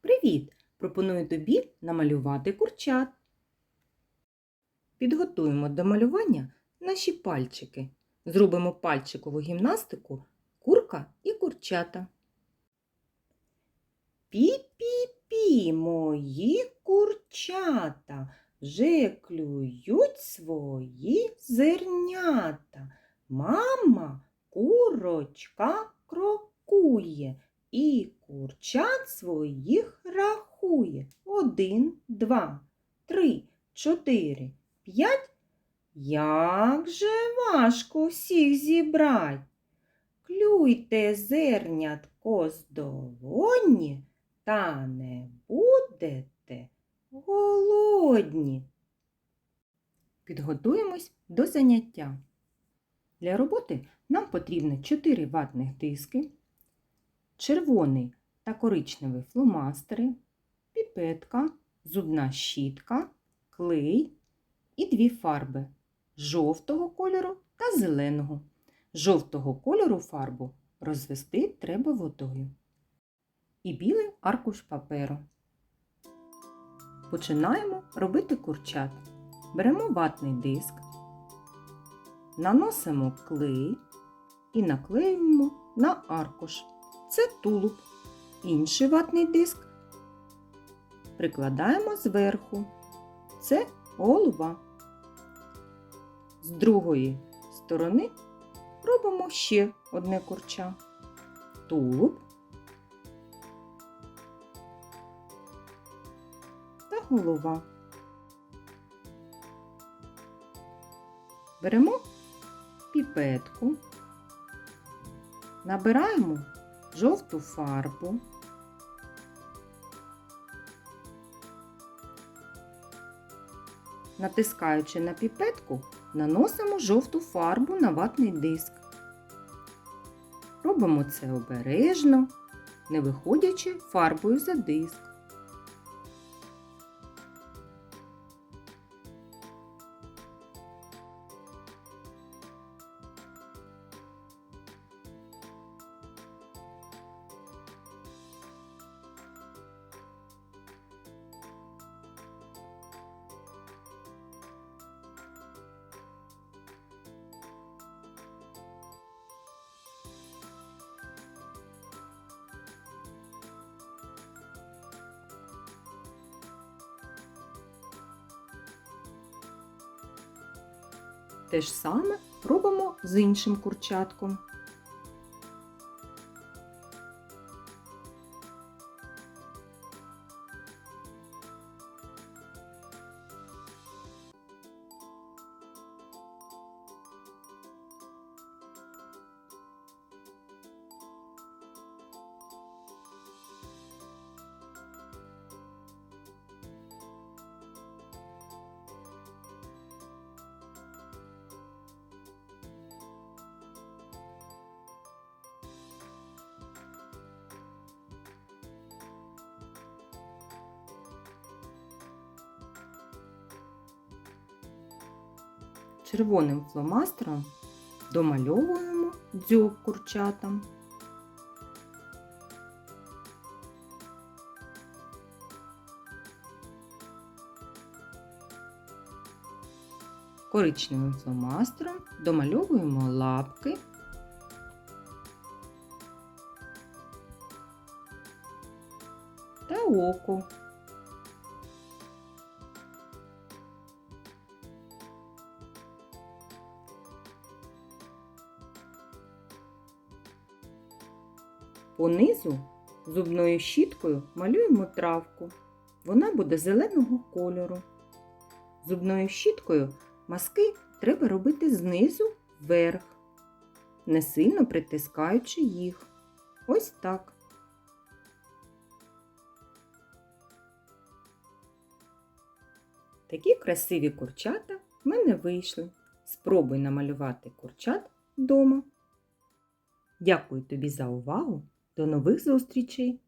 Привіт! Пропоную тобі намалювати курчат. Підготуємо до малювання наші пальчики. Зробимо пальчикову гімнастику курка і курчата. Пі-пі-пі, мої курчата вже клюють свої зернята. Мама курочка крокує і курчат своїх рахує. Один, два, три, чотири, п'ять. Як же важко всіх зібрать. Клюйте зернятко з долоні, та не будете голодні. Підготуємось до заняття. Для роботи нам потрібно 4 ватних диски, червоний та коричневий фломастери, піпетка, зубна щітка, клей і дві фарби жовтого кольору та зеленого. Жовтого кольору фарбу розвести треба водою. І білий аркуш паперу. Починаємо робити курчат. Беремо ватний диск, наносимо клей і наклеюємо на аркуш. Це тулуб. Інший ватний диск прикладаємо зверху. Це голова. З другої сторони робимо ще одне курча. Тулуб та голова. Беремо піпетку, набираємо жовту фарбу. Натискаючи на піпетку, наносимо жовту фарбу на ватний диск. Робимо це обережно, не виходячи фарбою за диск. Те ж саме робимо з іншим курчатком. Червоним фломастером домальовуємо дзьоб курчатам. Коричневим фломастером домальовуємо лапки. Та око. Понизу зубною щіткою малюємо травку. Вона буде зеленого кольору. Зубною щіткою маски треба робити знизу вверх, не сильно притискаючи їх. Ось так. Такі красиві курчата в мене вийшли. Спробуй намалювати курчат вдома. Дякую тобі за увагу! До нових зустрічей!